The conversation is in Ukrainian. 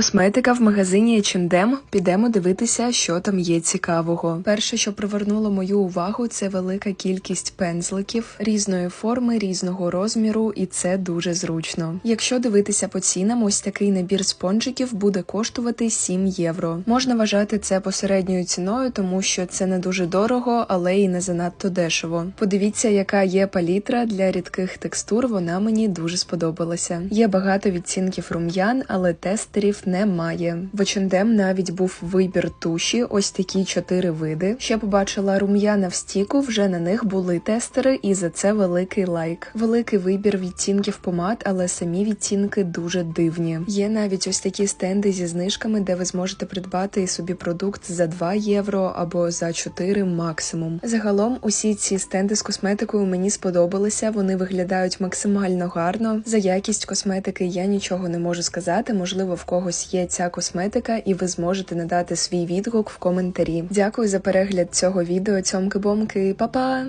Косметика в магазині H&M. Підемо дивитися, що там є цікавого. Перше, що привернуло мою увагу, це велика кількість пензликів різної форми, різного розміру, і це дуже зручно. Якщо дивитися по цінам, ось такий набір спонжиків буде коштувати 7 євро. Можна вважати це посередньою ціною, тому що це не дуже дорого, але і не занадто дешево. Подивіться, яка є палітра для рідких текстур. Вона мені дуже сподобалася. Є багато відцінків рум'ян, але тестерів немає. В H&M навіть був вибір туші, ось такі чотири види. Ще побачила рум'яна в стіку. Вже на них були тестери, і за це великий лайк. Великий вибір відтінків помад, але самі відтінки дуже дивні. Є навіть ось такі стенди зі знижками, де ви зможете придбати собі продукт за 2 євро або за 4 максимум. Загалом усі ці стенди з косметикою мені сподобалися. Вони виглядають максимально гарно. За якість косметики я нічого не можу сказати. Можливо, в когось є ця косметика, і ви зможете надати свій відгук в коментарі. Дякую за перегляд цього відео. Цьомки-бомки, Па-па!